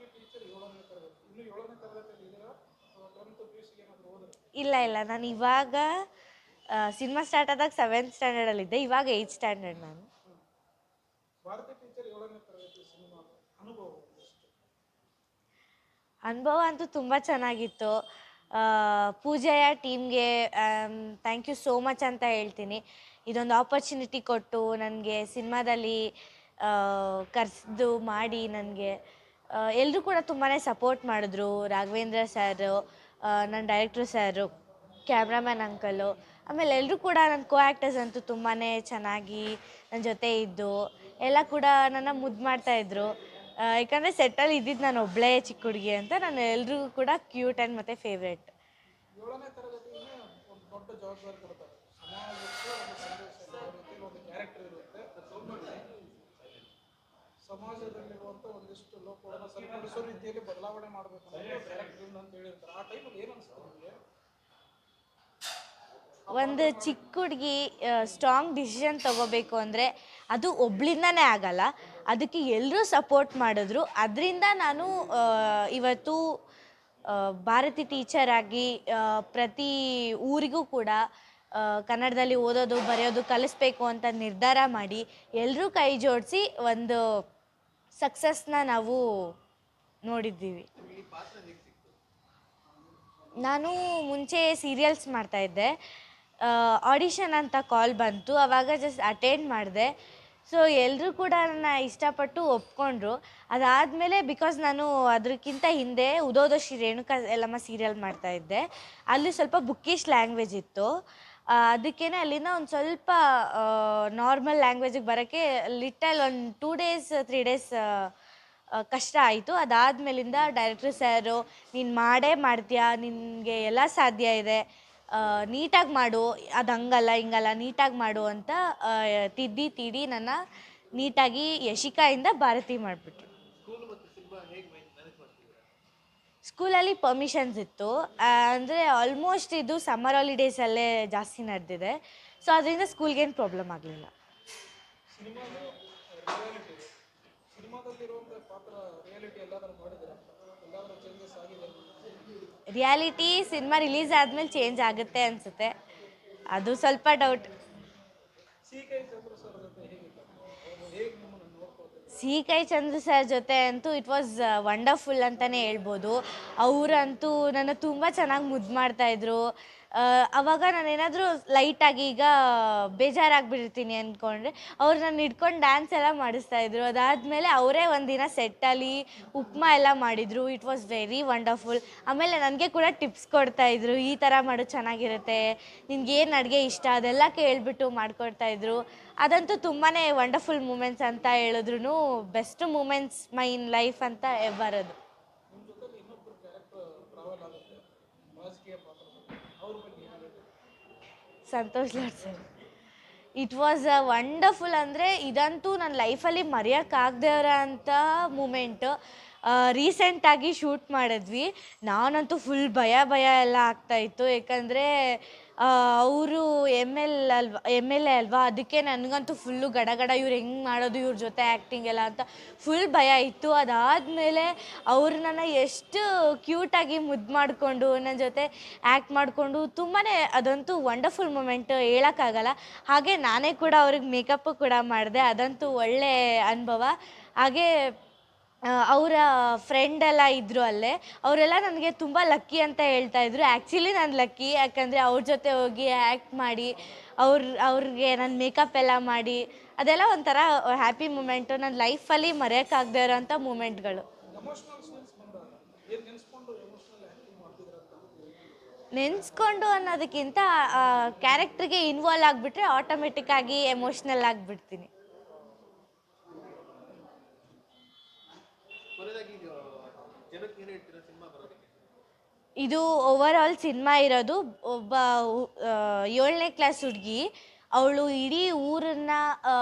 ಭಾರತೀಯ ಟೀಚರ್ ಏಳನೇ ತರಗತಿ ಇನ್ನು ಏಳನೇ ತರಗತಿಯಲ್ಲಿ ಇದ್ದೀರಾ? ಟೆಂತ್ ಪಿ ಯು ಸಿಗೆ ಏನಾದರೂ ಹೋದ್ರೆ ಇಲ್ಲ ಇಲ್ಲ. ನಾನು ಇವಾಗ ಸಿನಿಮಾ ಸ್ಟಾರ್ಟ್ ಆದಾಗ ಸೆವೆಂತ್ ಸ್ಟ್ಯಾಂಡರ್ಡಲ್ಲಿದ್ದೆ ಇವಾಗ ಏಯ್ತ್ ಸ್ಟ್ಯಾಂಡರ್ಡ್ ನಾನು. ಭಾರತೀಯ ಟೀಚರ್ ಏಳನೇ ತರಗತಿ ಸಿನಿಮಾ ಅನುಭವ ಎಷ್ಟು? ಅನುಭವ ಅಂತೂ ತುಂಬ ಚೆನ್ನಾಗಿತ್ತು. ಆ, ಪೂಜೆಯ ಟೀಮ್ಗೆ ಥ್ಯಾಂಕ್ ಯು ಸೋ ಮಚ್ ಅಂತ ಹೇಳ್ತೀನಿ. ಇದೊಂದು ಆಪರ್ಚುನಿಟಿ ಕೊಟ್ಟು ನನಗೆ ಸಿನಿಮಾದಲ್ಲಿ ಕರೆಸಿದ್ದು ಮಾಡಿ ನನಗೆ. ಎಲ್ಲರೂ ಕೂಡ ತುಂಬಾ ಸಪೋರ್ಟ್ ಮಾಡಿದ್ರು. ರಾಘವೇಂದ್ರ ಸರ್ ನನ್ನ ಡೈರೆಕ್ಟ್ರು ಸರು ಕ್ಯಾಮ್ರಾಮ್ಯಾನ್ ಅಂಕಲು ಆಮೇಲೆ ಎಲ್ಲರೂ ಕೂಡ ನನ್ನ ಕೋ ಆ್ಯಕ್ಟರ್ಸ್ ಅಂತೂ ತುಂಬಾ ಚೆನ್ನಾಗಿ ನನ್ನ ಜೊತೆ ಇದ್ದು, ಎಲ್ಲ ಕೂಡ ನನ್ನ ಮುದ್ದು ಮಾಡ್ತಾಯಿದ್ರು ಯಾಕಂದರೆ ಸೆಟ್ಟಲ್ಲಿ ಇದ್ದಿದ್ದು ನಾನು ಒಬ್ಬಳೇ ಚಿಕ್ಕ ಹುಡುಗಿ ಅಂತ, ನಾನು ಎಲ್ರಿಗೂ ಕೂಡ ಕ್ಯೂಟ್ ಆ್ಯಂಡ್ ಮತ್ತು ಫೇವ್ರೆಟ್ ಏಳನೇ ತರಗತಿಗೆ ಒಂದು ದೊಡ್ಡ ಜವಾಬ್ದಾರಿ ಕೊಡ್ತಾರೆ ಸಮಾಜಕ್ಕೆ ಒಂದು ಸಂದೇಶ ನೀಡೋ ರೀತಿಯಲ್ಲಿ ಒಂದು ಕ್ಯಾರೆಕ್ಟರ್ ಇರುತ್ತೆ ಸಮಾಜದಲ್ಲಿರುವಂಥ ಒಂದಿಷ್ಟು ಲೋಕವನ್ನು ಸರಿಪಡಿಸೋ ರೀತಿಯಲ್ಲಿ ಬದಲಾವಣೆ ಮಾಡಬೇಕು ಅಂತ ಹೇಳಿರ್ತಾರೆ. ಆ ಟೈಮಲ್ಲಿ ಏನು ಅನಿಸ್ತು ನಿಮಗೆ? ಒಂದು ಚಿಕ್ಕ ಹುಡುಗಿ ಸ್ಟ್ರಾಂಗ್ ಡಿಸಿಷನ್ ತಗೋಬೇಕು ಅಂದರೆ ಅದು ಒಬ್ಳಿಂದನೇ ಆಗಲ್ಲ. ಅದಕ್ಕೆ ಎಲ್ಲರೂ ಸಪೋರ್ಟ್ ಮಾಡಿದ್ರು. ಅದರಿಂದ ನಾನು ಇವತ್ತು ಭಾರತಿ ಟೀಚರ್ ಆಗಿ ಪ್ರತಿ ಊರಿಗೂ ಕೂಡ ಕನ್ನಡದಲ್ಲಿ ಓದೋದು ಬರೆಯೋದು ಕಲಿಸ್ಬೇಕು ಅಂತ ನಿರ್ಧಾರ ಮಾಡಿ ಎಲ್ಲರೂ ಕೈ ಜೋಡಿಸಿ ಒಂದು ಸಕ್ಸಸ್ನ ನಾವು ನೋಡಿದ್ದೀವಿ. ನಾನು ಮುಂಚೆ ಸೀರಿಯಲ್ಸ್ ಮಾಡ್ತಾ ಇದ್ದೆ. ಆಡಿಷನ್ ಅಂತ ಕಾಲ್ ಬಂತು. ಆವಾಗ ಜಸ್ಟ್ ಅಟೆಂಡ್ ಮಾಡಿದೆ. ಸೊ ಎಲ್ಲರೂ ಕೂಡ ನನ್ನ ಇಷ್ಟಪಟ್ಟು ಒಪ್ಕೊಂಡ್ರು. ಅದಾದಮೇಲೆ ಬಿಕಾಸ್ ನಾನು ಅದಕ್ಕಿಂತ ಹಿಂದೆ ಉದೋದಶಿ ರೇಣುಕಾ ಎಲ್ಲಮ್ಮ ಸೀರಿಯಲ್ ಮಾಡ್ತಾಯಿದ್ದೆ ಅಲ್ಲಿ ಸ್ವಲ್ಪ ಬುಕ್ಕಿಶ್ ಲ್ಯಾಂಗ್ವೇಜ್ ಇತ್ತು. ಅದಕ್ಕೇನೆ ಅಲ್ಲಿಂದ ಒಂದು ಸ್ವಲ್ಪ ನಾರ್ಮಲ್ ಲ್ಯಾಂಗ್ವೇಜಿಗೆ ಬರೋಕ್ಕೆ ಲಿಟಲ್ ಒಂದು ಟೂ ಡೇಸ್ ತ್ರೀ ಡೇಸ್ ಕಷ್ಟ ಆಯಿತು. ಅದಾದಮೇಲಿಂದ ಡೈರೆಕ್ಟ್ರು ಸರು, ನೀನು ಮಾಡೇ ಮಾಡ್ತೀಯಾ? ನಿನಗೆ ಎಲ್ಲ ಸಾಧ್ಯ ಇದೆ. ನೀಟಾಗಿ ಮಾಡು. ಅದು ಹಂಗಲ್ಲ, ಹಿಂಗಲ್ಲ, ನೀಟಾಗಿ ಮಾಡು ಅಂತ ತಿದ್ದಿ, ತೀಡಿ ನನ್ನ ನೀಟಾಗಿ ಯಶಿಕಾಯಿಂದ ಭಾರತಿ ಮಾಡಿಬಿಟ್ರು. ಸ್ಕೂಲಲ್ಲಿ ಪರ್ಮಿಷನ್ಸ್ ಇತ್ತು. ಅಂದರೆ ಆಲ್ಮೋಸ್ಟ್ ಇದು ಸಮ್ಮರ್ ಹಾಲಿಡೇಸಲ್ಲೇ ಜಾಸ್ತಿ ನಡೆದಿದೆ. ಸೊ ಅದರಿಂದ ಸ್ಕೂಲ್ಗೇನು ಪ್ರಾಬ್ಲಮ್ ಆಗಲಿಲ್ಲ. ರಿಯಾಲಿಟಿ ಸಿನಿಮಾ ರಿಲೀಸ್ ಆದಮೇಲೆ ಚೇಂಜ್ ಆಗುತ್ತೆ ಅನಿಸುತ್ತೆ. ಅದು ಸ್ವಲ್ಪ ಡೌಟ್ ಸಿ ಕೈ ಚಂದ್ರ ಸರ್ ಜೊತೆ ಹೇಗಿತ್ತು ಅವರು ಹೇಗೆ ನಿಮ್ಮನ್ನು ನೋಡ್ಕೊಳ್ತಾರೆ ಸಿ ಕೈ ಚಂದ್ರ ಸರ್ ಜೊತೆ ಅಂತೂ ಇಟ್ ವಾಸ್ ವಂಡರ್ಫುಲ್ ಅಂತಲೇ ಹೇಳ್ಬೋದು. ಅವರಂತೂ ನನ್ನ ತುಂಬ ಚೆನ್ನಾಗಿ ಮುದ್ದು ಮಾಡ್ತಾಯಿದ್ರು ಅವಾಗ ನಾನು ಏನಾದರೂ ಲೈಟಾಗಿ ಈಗ ಬೇಜಾರಾಗ್ಬಿಟ್ಟಿರ್ತೀನಿ ಅಂದ್ಕೊಂಡ್ರೆ ಅವ್ರು ನನ್ನ ಹಿಡ್ಕೊಂಡು ಡ್ಯಾನ್ಸ್ ಎಲ್ಲ ಮಾಡಿಸ್ತಾ ಇದ್ರು. ಅದಾದಮೇಲೆ ಅವರೇ ಒಂದಿನ ಸೆಟ್ಟಲ್ಲಿ ಉಪ್ಮಾ ಎಲ್ಲ ಮಾಡಿದರು. ಇಟ್ ವಾಸ್ ವೆರಿ ವಂಡರ್ಫುಲ್ ಆಮೇಲೆ ನನಗೆ ಕೂಡ ಟಿಪ್ಸ್ ಕೊಡ್ತಾ ಇದ್ರು. ಈ ಥರ ಮಾಡು, ಚೆನ್ನಾಗಿರುತ್ತೆ. ನಿನ್ಗೆ ಏನು ಅಡುಗೆ ಇಷ್ಟ? ಅದೆಲ್ಲ ಕೇಳಿಬಿಟ್ಟು ಮಾಡಿಕೊಡ್ತಾಯಿದ್ರು ಅದಂತೂ ತುಂಬಾ ವಂಡರ್ಫುಲ್ ಮೂಮೆಂಟ್ಸ್ ಅಂತ ಹೇಳಿದ್ರು best moments my in life ಅಂತ ಬರೋದು ನಿಮ್ಮ ಜೊತೆಲಿ ಇನ್ನೊಬ್ಬರು ಕ್ಯಾರೆಕ್ಟರ್ ಟ್ರಾವೆಲ್ ಆಗುತ್ತೆ ರಾಜಕೀಯ ಪಾತ್ರ ಅವ್ರ ಬಗ್ಗೆ ಏನು ಹೇಳ್ತೀರಿ? Santosh Lad sir. It was a wonderful ಅಂದರೆ ಇದಂತೂ ನನ್ನ ಲೈಫಲ್ಲಿ ಮರೆಯೋಕ್ಕಾಗದೇ ಇರೋ ಅಂಥ ಮೂಮೆಂಟ್. ರೀಸೆಂಟಾಗಿ ಶೂಟ್ ಮಾಡಿದ್ವಿ. ನಾನಂತೂ ಫುಲ್ ಭಯ ಭಯ ಎಲ್ಲ ಆಗ್ತಾಯಿತ್ತು ಯಾಕಂದರೆ ಅವರು ಎಂ ಎಲ್ ಅಲ್ವಾ ಎಂ ಎಲ್ ಎ ಅಲ್ವಾ? ಅದಕ್ಕೆ ನನಗಂತೂ ಫುಲ್ಲು ಗಡಗಡ, ಇವ್ರು ಹೆಂಗೆ ಮಾಡೋದು, ಇವ್ರ ಜೊತೆ ಆ್ಯಕ್ಟಿಂಗ್ ಎಲ್ಲ ಅಂತ ಫುಲ್ ಭಯ ಇತ್ತು. ಅದಾದಮೇಲೆ ಅವರು ನನ್ನ ಎಷ್ಟು ಕ್ಯೂಟಾಗಿ ಮುದ್ದು ಮಾಡಿಕೊಂಡು ನನ್ನ ಜೊತೆ ಆ್ಯಕ್ಟ್ ಮಾಡಿಕೊಂಡು ತುಂಬಾ ಅದಂತೂ ವಂಡರ್ಫುಲ್ ಮೂಮೆಂಟ್ ಹೇಳೋಕ್ಕಾಗಲ್ಲ. ಹಾಗೆ ನಾನೇ ಕೂಡ ಅವ್ರಿಗೆ ಮೇಕಪ್ಪು ಕೂಡ ಮಾಡಿದೆ, ಅದಂತೂ ಒಳ್ಳೆ ಅನುಭವ. ಹಾಗೆ ಅವರ ಫ್ರೆಂಡ್ ಎಲ್ಲ ಇದ್ದರು ಅಲ್ಲೇ. ಅವರೆಲ್ಲ ನನಗೆ ತುಂಬ ಲಕ್ಕಿ ಅಂತ ಹೇಳ್ತಾ ಇದ್ರು. ಆ್ಯಕ್ಚುಲಿ ನಾನು ಲಕ್ಕಿ ಯಾಕಂದರೆ ಅವ್ರ ಜೊತೆ ಹೋಗಿ ಆ್ಯಕ್ಟ್ ಮಾಡಿ, ಅವ್ರ, ಅವ್ರಿಗೆ ನಾನು ಮೇಕಪ್ ಎಲ್ಲ ಮಾಡಿ, ಅದೆಲ್ಲ ಒಂಥರ ಹ್ಯಾಪಿ ಮೂಮೆಂಟು ನನ್ನ ಲೈಫಲ್ಲಿ ಮರೆಯೋಕ್ಕಾಗದೇ ಇರೋಂಥ ಮೂಮೆಂಟ್ಗಳು ನೆನೆಸ್ಕೊಂಡು ಅನ್ನೋದಕ್ಕಿಂತ ಕ್ಯಾರೆಕ್ಟ್ರಿಗೆ ಇನ್ವಾಲ್ವ್ ಆಗಿಬಿಟ್ರೆ ಆಟೋಮೆಟಿಕ್ಕಾಗಿ ಎಮೋಷ್ನಲ್ ಆಗಿಬಿಡ್ತೀನಿ. ಇದು ಜನಕ್ಕೆ ಏನು ಹೇಳ್ತೀರಾ ಸಿನಿಮಾ ಬರೋದಕ್ಕೆ? ಇದು ಓವರ್ ಆಲ್ ಸಿನಿಮಾ ಇರೋದು ಒಬ್ಬ ಏಳನೇ ಕ್ಲಾಸ್ ಹುಡುಗಿ ಅವಳು ಇಡೀ ಊರನ್ನ ಆ,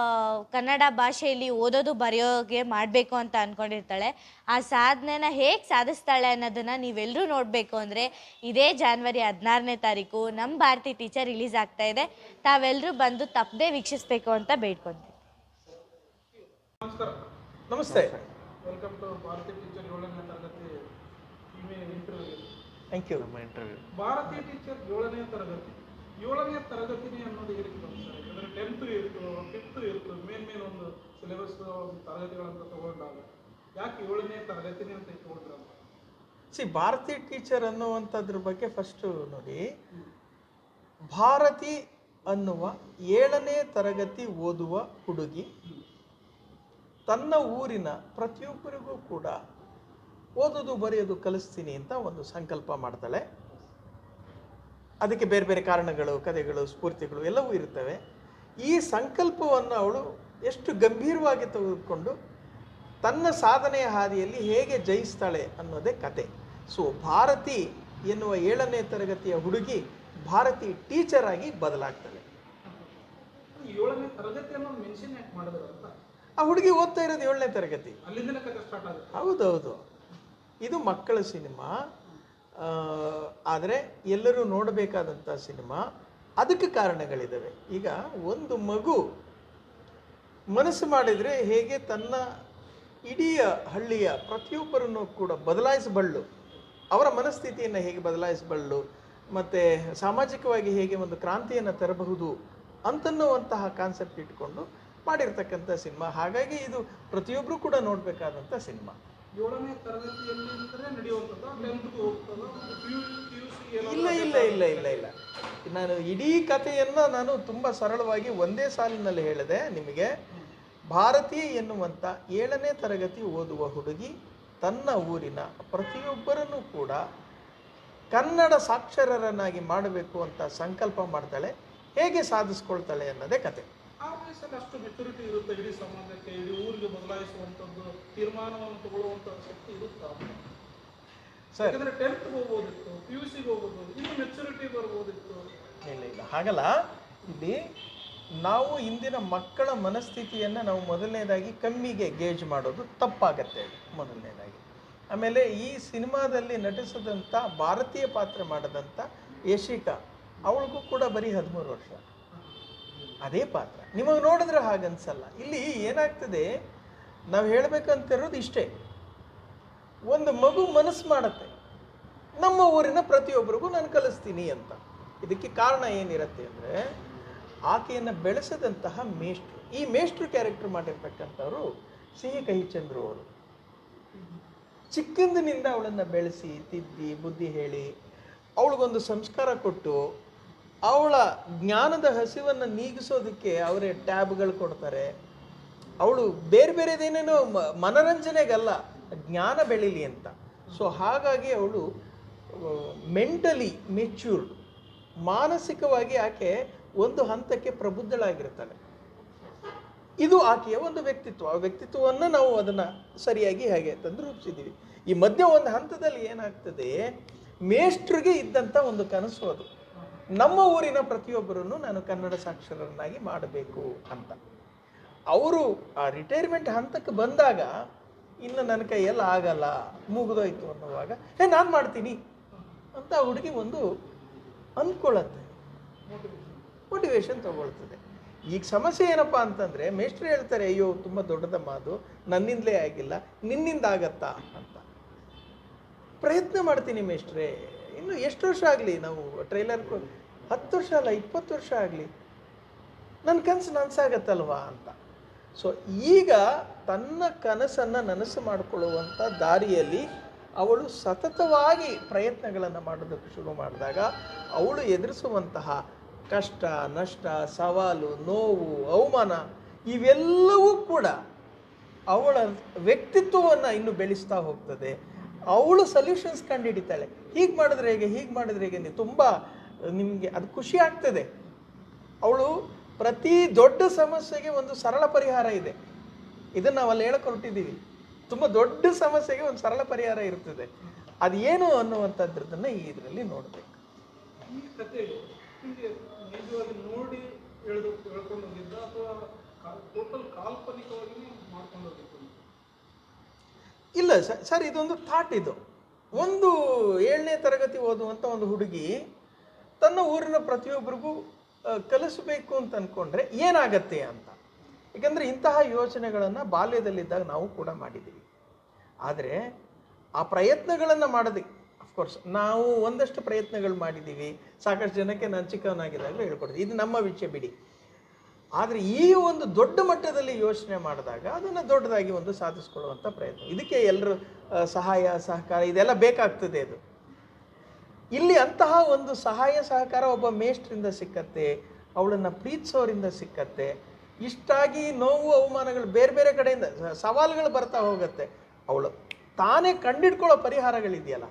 ಕನ್ನಡ ಭಾಷೆಯಲ್ಲಿ ಓದೋದು ಬರೆಯೋಗೆ ಮಾಡಬೇಕು ಅಂತ ಅಂದ್ಕೊಂಡಿರ್ತಾಳೆ ಆ ಸಾಧನೆನ ಹೇಗೆ ಸಾಧಿಸ್ತಾಳೆ ಅನ್ನೋದನ್ನು ನೀವೆಲ್ಲರೂ ನೋಡಬೇಕು ಅಂದರೆ ಇದೇ ಜಾನ್ವರಿ ಹದಿನಾರನೇ ತಾರೀಕು ನಮ್ಮ ಭಾರತಿ ಟೀಚರ್ ರಿಲೀಸ್ ಆಗ್ತಾ ಇದೆ. ತಾವೆಲ್ಲರೂ ಬಂದು ತಪ್ಪದೇ ವೀಕ್ಷಿಸಬೇಕು ಅಂತ ಬೇಡ್ಕೊತೀವಿ. ನಮಸ್ಕಾರ ನಮಸ್ತೆ. ವೆಲ್ಕಮ್ ಟು ಭಾರತಿ ಟೀಚರ್ ಏಳನೇ ತರಗತಿ ಇಂಟರ್ವ್ಯೂ ಥ್ಯಾಂಕ್ ಯು ನಮ್ಮ ಇಂಟರ್ವ್ಯೂ ಭಾರತೀಯ ಟೀಚರ್ ಏಳನೇ ತರಗತಿ. ಏಳನೇ ತರಗತಿನೇ ಅನ್ನೋದು ಏನಕ್ಕೆ ಬಂತು ಸರ್? ಯಾಕಂದ್ರೆ ಟೆಂತ್ ಇತ್ತು ಫಿಫ್ತ್ ಇತ್ತು ಮೇನ್ ಮೇನ್ ಒಂದು ಸಿಲೆಬಸ್ ಒಂದು ತರಗತಿಗಳಂತ ತಗೊಂಡಾಗ. ಯಾಕೆ ಏಳನೇ ತರಗತಿನೇ ಅಂತ ಇಟ್ಕೊಂಡ್ರಲ್ಲ ಸಿ ಭಾರತೀಯ ಟೀಚರ್ ಅನ್ನುವಂಥದ್ರ ಬಗ್ಗೆ ಫಸ್ಟು ನೋಡಿ. ಭಾರತಿ ಅನ್ನುವ ಏಳನೇ ತರಗತಿ ಓದುವ ಹುಡುಗಿ ತನ್ನ ಊರಿನ ಪ್ರತಿಯೊಬ್ಬರಿಗೂ ಕೂಡ ಓದೋದು, ಬರೆಯೋದು, ಕಲಿಸ್ತೀನಿ ಅಂತ ಒಂದು ಸಂಕಲ್ಪ ಮಾಡ್ತಾಳೆ. ಅದಕ್ಕೆ ಬೇರೆ ಬೇರೆ ಕಾರಣಗಳು, ಕಥೆಗಳು, ಸ್ಫೂರ್ತಿಗಳು ಎಲ್ಲವೂ ಇರ್ತವೆ ಈ ಸಂಕಲ್ಪವನ್ನು ಅವಳು ಎಷ್ಟು ಗಂಭೀರವಾಗಿ ತೆಗೆದುಕೊಂಡು ತನ್ನ ಸಾಧನೆಯ ಹಾದಿಯಲ್ಲಿ ಹೇಗೆ ಜಯಿಸ್ತಾಳೆ ಅನ್ನೋದೇ ಕತೆ. ಸೊ ಭಾರತಿ ಎನ್ನುವ ಏಳನೇ ತರಗತಿಯ ಹುಡುಗಿ ಭಾರತಿ ಟೀಚರ್ ಆಗಿ ಬದಲಾಗ್ತಾಳೆ. ಆ ಹುಡುಗಿ ಓದ್ತಾ ಇರೋದು ಏಳನೇ ತರಗತಿ. ಹೌದೌದು. ಇದು ಮಕ್ಕಳ ಸಿನಿಮಾ. ಆದರೆ ಎಲ್ಲರೂ ನೋಡಬೇಕಾದಂಥ ಸಿನಿಮಾ. ಅದಕ್ಕೆ ಕಾರಣಗಳಿದ್ದಾವೆ ಈಗ ಒಂದು ಮಗು ಮನಸ್ಸು ಮಾಡಿದರೆ ಹೇಗೆ ತನ್ನ ಇಡೀ ಹಳ್ಳಿಯ ಪ್ರತಿಯೊಬ್ಬರನ್ನು ಕೂಡ ಬದಲಾಯಿಸಬಲ್ಲು ಅವರ ಮನಸ್ಥಿತಿಯನ್ನು ಹೇಗೆ ಬದಲಾಯಿಸಬಲ್ಲು ಮತ್ತು ಸಾಮಾಜಿಕವಾಗಿ ಹೇಗೆ ಒಂದು ಕ್ರಾಂತಿಯನ್ನು ತರಬಹುದು ಅಂತನ್ನುವಂತಹ ಕಾನ್ಸೆಪ್ಟ್ ಇಟ್ಕೊಂಡು ಮಾಡಿರ್ತಕ್ಕಂಥ ಸಿನಿಮಾ. ಹಾಗಾಗಿ ಇದು ಪ್ರತಿಯೊಬ್ಬರು ಕೂಡ ನೋಡಬೇಕಾದಂಥ ಸಿನಿಮಾ. ಏಳನೇ ತರಗತಿಯಲ್ಲಿ ಇಲ್ಲ ಇಲ್ಲ ಇಲ್ಲ ಇಲ್ಲ ಇಲ್ಲ. ನಾನು ಇಡೀ ಕಥೆಯನ್ನು ನಾನು ತುಂಬ ಸರಳವಾಗಿ ಒಂದೇ ಸಾಲಿನಲ್ಲಿ ಹೇಳಿದೆ. ನಿಮಗೆ ಭಾರತೀಯ ಎನ್ನುವಂಥ ಏಳನೇ ತರಗತಿ ಓದುವ ಹುಡುಗಿ ತನ್ನ ಊರಿನ ಪ್ರತಿಯೊಬ್ಬರನ್ನು ಕೂಡ ಕನ್ನಡ ಸಾಕ್ಷರರನ್ನಾಗಿ ಮಾಡಬೇಕು ಅಂತ ಸಂಕಲ್ಪ ಮಾಡ್ತಾಳೆ. ಹೇಗೆ ಸಾಧಿಸ್ಕೊಳ್ತಾಳೆ ಅನ್ನೋದೇ ಕತೆ. ಆ ವಯಸ್ಸಲ್ಲಿ ಅಷ್ಟು ಮೆಚುರಿಟಿ ಇರುತ್ತೆ ಇಡೀ ಸಮಾಜಕ್ಕೆ ಇಡೀ ಊರಿಗೆ ಬದಲಾಯಿಸುವಂಥದ್ದು ತೀರ್ಮಾನವನ್ನು ತಗೊಳ್ಳುವಂಥ ಶಕ್ತಿ ಇರುತ್ತಾ ಸರ್. ಯಾಕಂದ್ರೆ ಟೆಂತ್ ಹೋಗ್ಬೋದಿತ್ತು ಪಿ ಯು ಸಿಗೆ ಹೋಗ್ಬೋದು ಇನ್ನು ಮೆಚುರಿಟಿ ಬರ್ಬೋದಿತ್ತು. ಇಲ್ಲ ಇಲ್ಲ ಹಾಗಲ್ಲ. ಇಲ್ಲಿ ನಾವು ಇಂದಿನ ಮಕ್ಕಳ ಮನಸ್ಥಿತಿಯನ್ನು ನಾವು ಮೊದಲನೇದಾಗಿ ಕಮ್ಮಿಗೆ ಗೇಜ್ ಮಾಡೋದು ತಪ್ಪಾಗತ್ತೆ ಮೊದಲನೇದಾಗಿ. ಆಮೇಲೆ ಈ ಸಿನಿಮಾದಲ್ಲಿ ನಟಿಸಿದಂಥ ಭಾರತೀಯ ಪಾತ್ರ ಮಾಡಿದಂಥ ಯಶಿಕಾ ಅವಳಿಗೂ ಕೂಡ ಬರೀ ಹದಿಮೂರು ವರ್ಷ. ಅದೇ ಪಾತ್ರ. ನಿಮಗೆ ನೋಡಿದ್ರೆ ಹಾಗನ್ಸಲ್ಲ ಇಲ್ಲಿ ಏನಾಗ್ತದೆ? ನಾವು ಹೇಳಬೇಕಂತಿರೋದು ಇಷ್ಟೇ. ಒಂದು ಮಗು ಮನಸ್ಸು ಮಾಡುತ್ತೆ. ನಮ್ಮ ಊರಿನ ಪ್ರತಿಯೊಬ್ಬರಿಗೂ ನಾನು ಕಲಿಸ್ತೀನಿ ಅಂತ. ಇದಕ್ಕೆ ಕಾರಣ ಏನಿರುತ್ತೆ ಅಂದರೆ, ಆಕೆಯನ್ನು ಬೆಳೆಸದಂತಹ ಮೇಷ್ಟ್ರು. ಈ ಮೇಷ್ಟ್ರು ಕ್ಯಾರೆಕ್ಟರ್ ಮಾಡಿರ್ತಕ್ಕಂಥವ್ರು ಸಿಹಿ ಕಹಿ ಚಂದ್ರು ಅವರು. ಚಿಕ್ಕಂದಿನಿಂದ ಅವಳನ್ನು ಬೆಳೆಸಿ, ತಿದ್ದಿ, ಬುದ್ಧಿ ಹೇಳಿ, ಅವಳಿಗೊಂದು ಸಂಸ್ಕಾರ ಕೊಟ್ಟು ಅವಳ ಜ್ಞಾನದ ಹಸಿವನ್ನು ನೀಗಿಸೋದಕ್ಕೆ ಅವರೇ ಟ್ಯಾಬ್ಗಳು ಕೊಡ್ತಾರೆ. ಅವಳು ಬೇರೆ ಬೇರೆದೇನೇನೋ ಮನರಂಜನೆಗಲ್ಲ, ಜ್ಞಾನ ಬೆಳೀಲಿ ಅಂತ. ಸೊ ಹಾಗಾಗಿ ಅವಳು ಮೆಂಟಲಿ ಮೆಚ್ಯೂರ್ಡ್ ಮಾನಸಿಕವಾಗಿ ಆಕೆ ಒಂದು ಹಂತಕ್ಕೆ ಪ್ರಬುದ್ಧಳಾಗಿರ್ತಾಳೆ. ಇದು ಆಕೆಯ ಒಂದು ವ್ಯಕ್ತಿತ್ವ. ಆ ವ್ಯಕ್ತಿತ್ವವನ್ನು ನಾವು ಅದನ್ನು ಸರಿಯಾಗಿ ಹಾಗೆ ತಂದು ರೂಪಿಸಿದ್ದೀವಿ. ಈ ಮಧ್ಯ ಒಂದು ಹಂತದಲ್ಲಿ ಏನಾಗ್ತದೆ? ಮೇಷ್ಟ್ರಿಗೆ ಇದ್ದಂಥ ಒಂದು ಕನಸು ಅದು. ನಮ್ಮ ಊರಿನ ಪ್ರತಿಯೊಬ್ಬರನ್ನು ನಾನು ಕನ್ನಡ ಸಾಕ್ಷರರನ್ನಾಗಿ ಮಾಡಬೇಕು ಅಂತ. ಅವರು ಆ ರಿಟೈರ್ಮೆಂಟ್ ಹಂತಕ್ಕೆ ಬಂದಾಗ ಇನ್ನು ನನ್ನ ಕೈಯಲ್ಲಿ ಆಗಲ್ಲ, ಮುಗಿದೋಯ್ತು ಅನ್ನುವಾಗ ಏ ನಾನು ಮಾಡ್ತೀನಿ ಅಂತ ಹುಡುಗಿ ಒಂದು ಅಂದ್ಕೊಳ್ಳುತ್ತೆ ಮೋಟಿವೇಶನ್ ತಗೊಳ್ತದೆ. ಈಗ ಸಮಸ್ಯೆ ಏನಪ್ಪ ಅಂತಂದರೆ, ಮೇಷ್ಟ್ರು ಹೇಳ್ತಾರೆ, ಅಯ್ಯೋ, ತುಂಬ ದೊಡ್ಡದ ಮಾತು ನನ್ನಿಂದಲೇ ಆಗಿಲ್ಲ. ನಿನ್ನಿಂದ ಆಗತ್ತಾ? ಅಂತ. ಪ್ರಯತ್ನ ಮಾಡ್ತೀನಿ ಮೇಷ್ಟ್ರೇ. ಇನ್ನು ಎಷ್ಟು ವರ್ಷ ಆಗಲಿ ನಾವು ಟ್ರೈಲರ್ ಹತ್ತು ವರ್ಷ ಅಲ್ಲ, ಇಪ್ಪತ್ತು ವರ್ಷ ಆಗಲಿ. ನನ್ನ ಕನಸು ನನಸಾಗತ್ತಲ್ವಾ ಅಂತ. ಸೊ ಈಗ ತನ್ನ ಕನಸನ್ನು ನನಸು ಮಾಡಿಕೊಳ್ಳುವಂಥ ದಾರಿಯಲ್ಲಿ ಅವಳು ಸತತವಾಗಿ ಪ್ರಯತ್ನಗಳನ್ನು ಮಾಡೋದಕ್ಕೆ ಶುರು ಮಾಡಿದಾಗ ಅವಳು ಎದುರಿಸುವಂತಹ ಕಷ್ಟ, ನಷ್ಟ, ಸವಾಲು, ನೋವು, ಅವಮಾನ ಇವೆಲ್ಲವೂ ಕೂಡ ಅವಳ ವ್ಯಕ್ತಿತ್ವವನ್ನು ಇನ್ನು ಬೆಳೆಸ್ತಾ ಹೋಗ್ತದೆ. ಅವಳು ಸೊಲ್ಯೂಷನ್ಸ್ ಕಂಡುಹಿಡಿತಾಳೆ ಹೀಗೆ ಮಾಡಿದ್ರೆ ಹೇಗೆ ಹೀಗೆ ಮಾಡಿದ್ರೆ ಹೇಗೆ ನೀವು ತುಂಬ ನಿಮಗೆ ಅದು ಖುಷಿ ಆಗ್ತದೆ. ಅವಳು ಪ್ರತಿ ದೊಡ್ಡ ಸಮಸ್ಯೆಗೆ ಒಂದು ಸರಳ ಪರಿಹಾರ ಇದೆ. ಇದನ್ನು ನಾವಲ್ಲಿ ಹೊರಟಿದ್ದೀವಿ ತುಂಬ ದೊಡ್ಡ ಸಮಸ್ಯೆಗೆ ಒಂದು ಸರಳ ಪರಿಹಾರ ಇರ್ತದೆ. ಅದೇನು ಅನ್ನುವಂಥದ್ದನ್ನು ಈ ಇದರಲ್ಲಿ ನೋಡಬೇಕು. ಈ ಕತೆ ನಿಜವಾಗಿ ನೋಡಿ ಎಳೆದು ಹೇಳ್ಕೊಂಡು ಹೋಗಿದ್ದ ಅಥವಾ ಟೋಟಲ್ ಕಾಲ್ಪನಿಕವಾಗಿ ಮಾಡ್ಕೊಂಡು ಹೋಗಿದ್ದು ಇಲ್ಲ ಸರ್ ಸರ್ ಇದೊಂದು ಥಾಟ್ ಇದು. ಒಂದು ಏಳನೇ ತರಗತಿ ಓದುವಂಥ ಒಂದು ಹುಡುಗಿ ತನ್ನ ಊರಿನ ಪ್ರತಿಯೊಬ್ಬರಿಗೂ ಕಲಿಸಬೇಕು ಅಂತ ಅಂದ್ಕೊಂಡ್ರೆ ಏನಾಗತ್ತೆ ಅಂತ. ಯಾಕಂದರೆ ಇಂತಹ ಯೋಚನೆಗಳನ್ನು ಬಾಲ್ಯದಲ್ಲಿದ್ದಾಗ ನಾವು ಕೂಡ ಮಾಡಿದ್ದೀವಿ. ಆದರೆ ಆ ಪ್ರಯತ್ನಗಳನ್ನು ಮಾಡೋದು ಅಫ್ಕೋರ್ಸ್ ನಾವು ಒಂದಷ್ಟು ಪ್ರಯತ್ನಗಳು ಮಾಡಿದ್ದೀವಿ. ಸಾಕಷ್ಟು ಜನಕ್ಕೆ ನಾನು ಚಿಕ್ಕವನಾಗಿದ್ದಾಗಲೂ ಹೇಳ್ಕೊಡ್ತೀವಿ. ಇದು ನಮ್ಮ ವಿಷಯ ಬಿಡಿ. ಆದರೆ ಈ ಒಂದು ದೊಡ್ಡ ಮಟ್ಟದಲ್ಲಿ ಯೋಚನೆ ಮಾಡಿದಾಗ ಅದನ್ನು ದೊಡ್ಡದಾಗಿ ಒಂದು ಸಾಧಿಸ್ಕೊಳ್ಳುವಂಥ ಪ್ರಯತ್ನ. ಇದಕ್ಕೆ ಎಲ್ಲರೂ ಸಹಾಯ, ಸಹಕಾರ ಇದೆಲ್ಲ ಬೇಕಾಗ್ತದೆ ಅದು. ಇಲ್ಲಿ ಅಂತಹ ಒಂದು ಸಹಾಯ, ಸಹಕಾರ ಒಬ್ಬ ಮೇಷ್ಟ್ರಿಂದ ಸಿಕ್ಕತ್ತೆ, ಅವಳನ್ನು ಪ್ರೀತಿಸೋರಿಂದ ಸಿಕ್ಕತ್ತೆ, ಇಷ್ಟಾಗಿ ನೋವು, ಅವಮಾನಗಳು ಬೇರೆ ಬೇರೆ ಕಡೆಯಿಂದ ಸವಾಲುಗಳು ಬರ್ತಾ ಹೋಗುತ್ತೆ. ಅವಳು ತಾನೇ ಕಂಡಿಡ್ಕೊಳ್ಳೋ ಪರಿಹಾರಗಳಿದೆಯಲ್ಲ,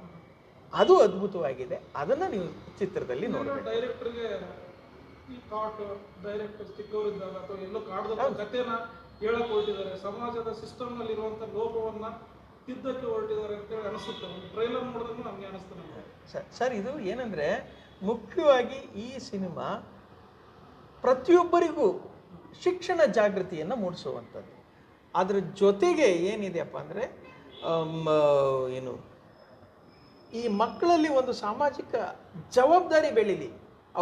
ಅದು ಅದ್ಭುತವಾಗಿದೆ. ಅದನ್ನು ನೀವು ಚಿತ್ರದಲ್ಲಿ ನೋಡಿ ಈ ಕಾಟ್ ಡೈರೆಕ್ಟರ್ ಚಿಕ್ಕವರಿದ್ದಾಗ ಅಥವಾ ಎಲ್ಲೋ ಕಾಡ್ದ ಕಥೆನ ಹೇಳಕ್ ಹೊರಟಿದ್ದಾರೆ. ಸಮಾಜದ ಸಿಸ್ಟಮ್ನಲ್ಲಿ ಇರುವಂತ ಲೋಪವನ್ನ ತಿದ್ದಕ್ಕೆ ಹೊರಟಿದ್ದಾರೆ ಅಂತೇಳಿ ಅನಿಸುತ್ತೆ. ಒಂದು ಟ್ರೈಲರ್ ನೋಡಿದ್ರೆ ನಮ್ಗೆ ಅನಿಸ್ತದೆ. ಸರ್ ಇದು ಏನಂದ್ರೆ ಮುಖ್ಯವಾಗಿ ಈ ಸಿನಿಮಾ ಪ್ರತಿಯೊಬ್ಬರಿಗೂ ಶಿಕ್ಷಣ ಜಾಗೃತಿಯನ್ನು ಮೂಡಿಸುವಂಥದ್ದು. ಅದ್ರ ಜೊತೆಗೆ ಏನಿದೆಯಪ್ಪ ಅಂದರೆ ಏನು ಈ ಮಕ್ಕಳಲ್ಲಿ ಒಂದು ಸಾಮಾಜಿಕ ಜವಾಬ್ದಾರಿ ಬೆಳೀಲಿ.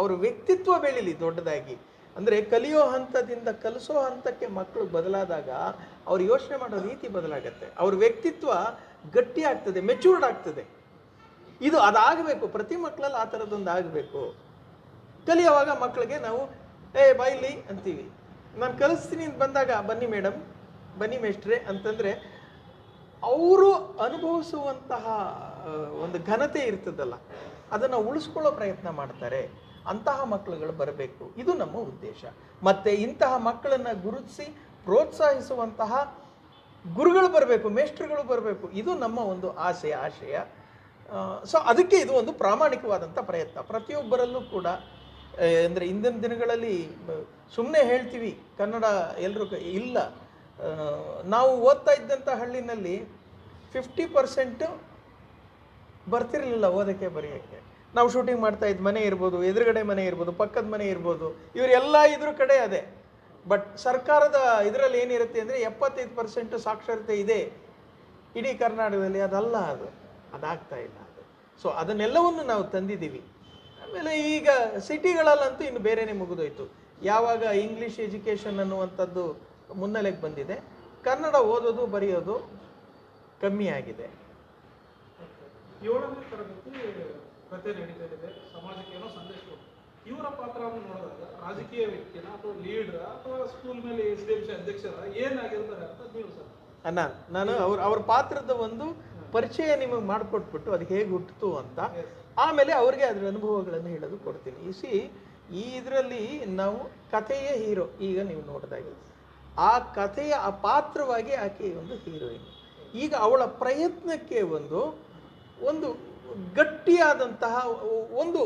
ಅವ್ರ ವ್ಯಕ್ತಿತ್ವ ಬೆಳೀಲಿ ದೊಡ್ಡದಾಗಿ. ಅಂದರೆ ಕಲಿಯೋ ಹಂತದಿಂದ ಕಲಿಸೋ ಹಂತಕ್ಕೆ ಮಕ್ಕಳು ಬದಲಾದಾಗ ಅವ್ರು ಯೋಚನೆ ಮಾಡೋ ರೀತಿ ಬದಲಾಗತ್ತೆ. ಅವ್ರ ವ್ಯಕ್ತಿತ್ವ ಗಟ್ಟಿ ಆಗ್ತದೆ ಮೆಚೂರ್ಡ್ ಆಗ್ತದೆ. ಇದು ಅದಾಗಬೇಕು, ಪ್ರತಿ ಮಕ್ಕಳಲ್ಲಿ ಆ ಥರದ್ದೊಂದು ಆಗಬೇಕು. ಕಲಿಯುವಾಗ ಮಕ್ಕಳಿಗೆ ನಾವು, ಏ ಬಾಯಿಲಿ ಅಂತೀವಿ. ನಾನು ಕಲಿಸ್ತೀನಿ ಅಂತ ಬಂದಾಗ, ಬನ್ನಿ ಮೇಡಮ್, ಬನ್ನಿ ಮೇಷ್ಟ್ರೆ ಅಂತಂದರೆ ಅವರು ಅನುಭವಿಸುವಂತಹ ಒಂದು ಘನತೆ ಇರ್ತದಲ್ಲ. ಅದನ್ನು ಉಳಿಸ್ಕೊಳ್ಳೋ ಪ್ರಯತ್ನ ಮಾಡ್ತಾರೆ. ಅಂತಹ ಮಕ್ಕಳುಗಳು ಬರಬೇಕು. ಇದು ನಮ್ಮ ಉದ್ದೇಶ. ಮತ್ತು ಇಂತಹ ಮಕ್ಕಳನ್ನು ಗುರುತಿಸಿ ಪ್ರೋತ್ಸಾಹಿಸುವಂತಹ ಗುರುಗಳು ಬರಬೇಕು, ಮೇಷ್ಟ್ರುಗಳು ಬರಬೇಕು. ಇದು ನಮ್ಮ ಒಂದು ಆಸೆ, ಆಶಯ. ಸೊ ಅದಕ್ಕೆ ಇದು ಒಂದು ಪ್ರಾಮಾಣಿಕವಾದಂಥ ಪ್ರಯತ್ನ. ಪ್ರತಿಯೊಬ್ಬರಲ್ಲೂ ಕೂಡ ಅಂದರೆ ಇಂದಿನ ದಿನಗಳಲ್ಲಿ ಸುಮ್ಮನೆ ಹೇಳ್ತೀವಿ, ಕನ್ನಡ ಎಲ್ಲರೂ ಇಲ್ಲ. ನಾವು ಓದ್ತಾ ಇದ್ದಂಥ ಹಳ್ಳಿನಲ್ಲಿ ಫಿಫ್ಟಿ ಪರ್ಸೆಂಟು ಬರ್ತಿರಲಿಲ್ಲ ಓದಕ್ಕೆ, ಬರೆಯೋಕ್ಕೆ. ನಾವು ಶೂಟಿಂಗ್ ಮಾಡ್ತಾ ಇದ್ದ ಮನೆ ಇರ್ಬೋದು, ಎದುರುಗಡೆ ಮನೆ ಇರ್ಬೋದು, ಪಕ್ಕದ ಮನೆ ಇರ್ಬೋದು ಇವರೆಲ್ಲ ಇದ್ರ ಕಡೆ ಅದೇ. ಬಟ್ ಸರ್ಕಾರದ ಇದರಲ್ಲಿ ಏನಿರುತ್ತೆ ಅಂದರೆ ಎಪ್ಪತ್ತೈದು ಪರ್ಸೆಂಟ್ ಸಾಕ್ಷರತೆ ಇದೆ. ಇಡೀ ಕರ್ನಾಟಕದಲ್ಲಿ ಅದಲ್ಲ ಅದು. ಅದಾಗ್ತಾ ಇಲ್ಲ ಅದು. ಸೊ ಅದನ್ನೆಲ್ಲವನ್ನು ನಾವು ತಂದಿದ್ದೀವಿ. ಆಮೇಲೆ ಈಗ ಸಿಟಿಗಳಲ್ಲಂತೂ ಇನ್ನು ಬೇರೆನೇ ಮುಗಿದೋಯ್ತು. ಯಾವಾಗ ಇಂಗ್ಲೀಷ್ ಎಜುಕೇಷನ್ ಅನ್ನುವಂಥದ್ದು ಮುನ್ನೆಲೆಗೆ ಬಂದಿದೆ. ಕನ್ನಡ ಓದೋದು, ಬರೆಯೋದು ಕಮ್ಮಿ ಕಥೆ ನಡೀತಾ ಇದೆ ಸಮಾಜಕ್ಕೆ ಏನೋ ಸಂದೇಶ ಕೊಡ್ತಾರೆ ಇವರ ಪಾತ್ರವನ್ನು ನೋಡಿದಾಗ ರಾಜಕೀಯ ವ್ಯಕ್ತಿನ ಅಥವಾ ಲೀಡರ್ ಅಥವಾ ಸ್ಕೂಲ್ ಮೇಲೆ ಎಸ್ ಡಿ ಎಂ ಸಿ ಅಧ್ಯಕ್ಷರ ಏನಾಗಿರ್ತಾರೆ ಅಂತ ನೀವು ಸರ್? ಅಣ್ಣ ನಾನು ಅವ್ರ ಅವ್ರ ಪಾತ್ರದ ಒಂದು ಪರಿಚಯ ನಿಮಗೆ ಮಾಡಿಕೊಟ್ಬಿಟ್ಟು ಅದು ಹೇಗೆ ಹುಟ್ಟಿತು ಅಂತ ಆಮೇಲೆ ಅವ್ರಿಗೆ ಅದರ ಅನುಭವಗಳನ್ನು ಹೇಳೋದು ಕೊಡ್ತೀನಿ. ಇಸಿ ಈ ಇದರಲ್ಲಿ ನಾವು ಕಥೆಯೇ ಹೀರೋ ಈಗ ನೀವು ನೋಡಿದಾಗ. ಆ ಕಥೆಯ ಆ ಪಾತ್ರವಾಗಿ ಆಕೆ ಒಂದು ಹೀರೋಯಿನ್ ಈಗ ಅವಳ ಪ್ರಯತ್ನಕ್ಕೆ ಒಂದು ಒಂದು ಗಟ್ಟಿಯಾದಂತಹ ಒಂದು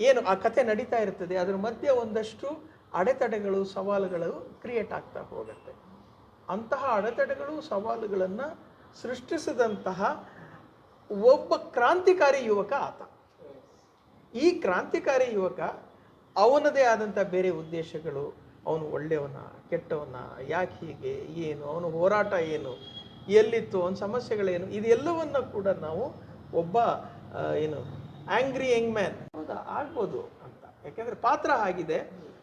ಏನು ಆ ಕತೆ ನಡೀತಾ ಇರ್ತದೆ. ಅದರ ಮಧ್ಯೆ ಒಂದಷ್ಟು ಅಡೆತಡೆಗಳು, ಸವಾಲುಗಳು ಕ್ರಿಯೇಟ್ ಆಗ್ತಾ ಹೋಗುತ್ತೆ. ಅಂತಹ ಅಡೆತಡೆಗಳು, ಸವಾಲುಗಳನ್ನು ಸೃಷ್ಟಿಸಿದಂತಹ ಒಬ್ಬ ಕ್ರಾಂತಿಕಾರಿ ಯುವಕ ಆತ. ಈ ಕ್ರಾಂತಿಕಾರಿ ಯುವಕ ಅವನದೇ ಆದಂಥ ಬೇರೆ ಉದ್ದೇಶಗಳು. ಅವನು ಒಳ್ಳೆಯವನ, ಕೆಟ್ಟವನ, ಯಾಕೆ ಹೀಗೆ, ಏನು, ಅವನ ಹೋರಾಟ ಏನು ಎಲ್ಲಿತ್ತು ಅವನ ಸಮಸ್ಯೆಗಳೇನು? ಇದೆಲ್ಲವನ್ನು ಕೂಡ ನಾವು ಒಬ್ಬ ಏನು ಆಂಗ್ರಿ ಯಂಗ್ ಮ್ಯಾನ್ ಹೌದಾ? ಆಗ್ಬೋದು ಅಂತ. ಯಾಕೆಂದರೆ ಪಾತ್ರ ಆಗಿದೆ.